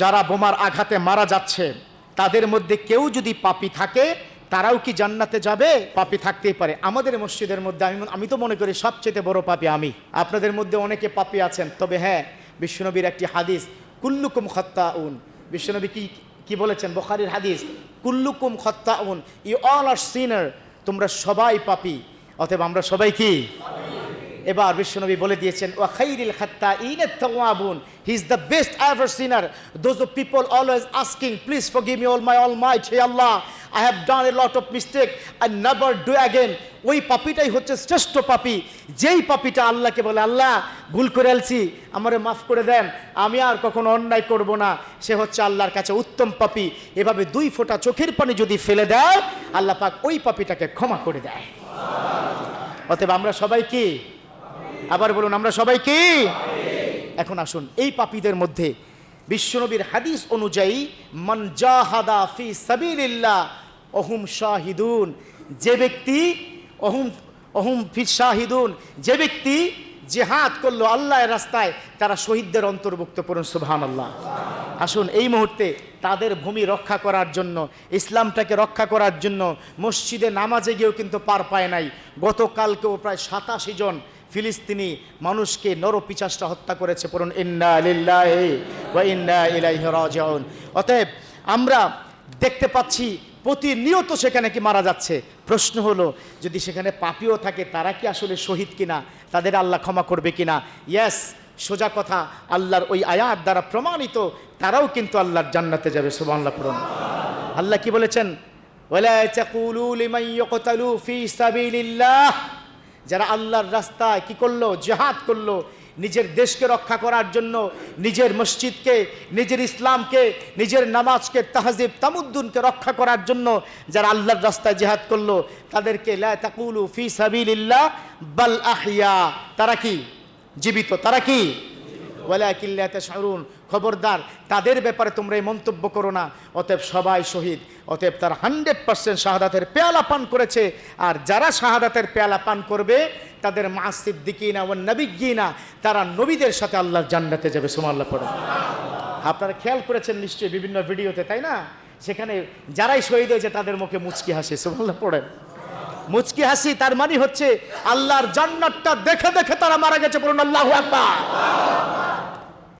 যারা বোমার আঘাতে মারা যাচ্ছে, তাদের মধ্যে কেউ যদি পাপি থাকে, তারাও কি জান্নাতে যাবে? পাপি থাকতেই পারে। আমাদের মসজিদের মধ্যে আমি আমি তো মনে করি সবচেয়ে বড় পাপি আমি। আপনাদের মধ্যে অনেকে পাপি আছেন। তবে হ্যাঁ বিশ্বনবীর একটি হাদিস, কুল্লুকুম খত্তা উন বিশ্বনবী কি কি বলেছেন? বখারির হাদিস, কুল্লুকুম খত্তা উন ইউ অল আর সিনার, তোমরা সবাই পাপি। অতএব আমরা সবাই কি? এবার বিশ্বনবী বলে দিয়েছেন, ওয়া খাইরিল খাত্তা ইনে তাওয়াবুন he is the best ever sinner those of people always asking please forgive me all my all my hey Allah I have done a lot of mistake I never do again ওই পাপিটাই হচ্ছে শ্রেষ্ঠ পাপি। যেই পাপিটা আল্লাহকে বলে, আল্লাহ, ভুল করে আলছি আমারে মাফ করে দেন, আমি আর কখনো অন্যায় করব না। সে হচ্ছে আল্লাহর কাছে উত্তম পাপি। এভাবে দুই ফোঁটা চোখের পানি যদি ফেলে দেয়, আল্লাহ পাক ওই পাপিটাকে ক্ষমা করে দেয়। অতএব আমরা সবাই কি? আবার বলুন, আমরা সবাই কি? এখন আসুন, এই পাপীদের মধ্যে বিশ্বনবীর হাদিস অনুযায়ী, মান জাহাদা ফি সাবিলিল্লাহ, অহুম শাহিদুন। যে ব্যক্তি, অহুম অহুম ফি শাহিদুন। যে ব্যক্তি জেহাদ করল আল্লাহর রাস্তায়, তারা শহীদদের অন্তর্ভুক্ত করুন সুবহান আল্লাহ আসুন, এই মুহূর্তে তাদের ভূমি রক্ষা করার জন্য, ইসলামটাকে রক্ষা করার জন্য মসজিদে নামাজে গিয়েও কিন্তু পার পায় নাই। গতকালকেও প্রায় সাতাশি জন ফিলিস্তিনি মানুষকে নরপিচাসটা হত্যা করেছে পড়ুন, ইন্না ইন্না অতএব আমরা দেখতে পাচ্ছি প্রতিনিয়ত সেখানে কি মারা যাচ্ছে। প্রশ্ন হলো, যদি সেখানে পাপিও থাকে, তারা কি আসলে শহীদ কিনা? তাদের আল্লাহ ক্ষমা করবে কিনা? ইয়াস সোজা কথা, আল্লাহর ওই আয়াত দ্বারা প্রমাণিত, তারাও কিন্তু আল্লাহর জান্নাতে যাবে, সুবহানাল্লাহ পড়ুন। আল্লাহ কি বলেছেন? ওয়ালা তাকুলু লিমান ইয়কতালু ফি সাবিলিল্লাহ। যারা আল্লাহর রাস্তায় কি করল? জেহাদ করল। নিজের দেশকে রক্ষা করার জন্য, নিজের মসজিদকে, নিজের ইসলামকে, নিজের নামাজকে, তাহজিব, তামুদ্দুনকে রক্ষা করার জন্য যারা আল্লাহর রাস্তায় জেহাদ করল, তাদেরকে লাকুলু ফি সাবিলিল্লাহ বাল আহিয়া তারা কি? জীবিত। তারা কি? ওয়ালাকিল্লা তাশউরুন, খবরদার, তাদের ব্যাপারে তোমরা এই মন্তব্য করো না। অতএব সবাই শহীদ। অতএব তারা হান্ড্রেড পার্সেন্ট শাহাদাতের পেয়ালা পান করেছে। আর যারা শাহাদাতের পেয়ালা পান করবে, তাদের মা সিদ্দিকিনা ও নবিজ্ঞিনা তারা নবীদের সাথে আল্লাহর জান্নাতে যাবে সুমাল্লাহ পড়ে। আপনারা খেয়াল করেছেন নিশ্চয়ই বিভিন্ন ভিডিওতে, তাই না? সেখানে যারাই শহীদ হয়েছে, তাদের মুখে মুচকি হাসি সুমাল্লাহ পড়েন মুচকি হাসি তার মানে হচ্ছে, আল্লাহর জান্নাতটা দেখে দেখে তারা মারা গেছে বলুন, আল্লাহু আকবার।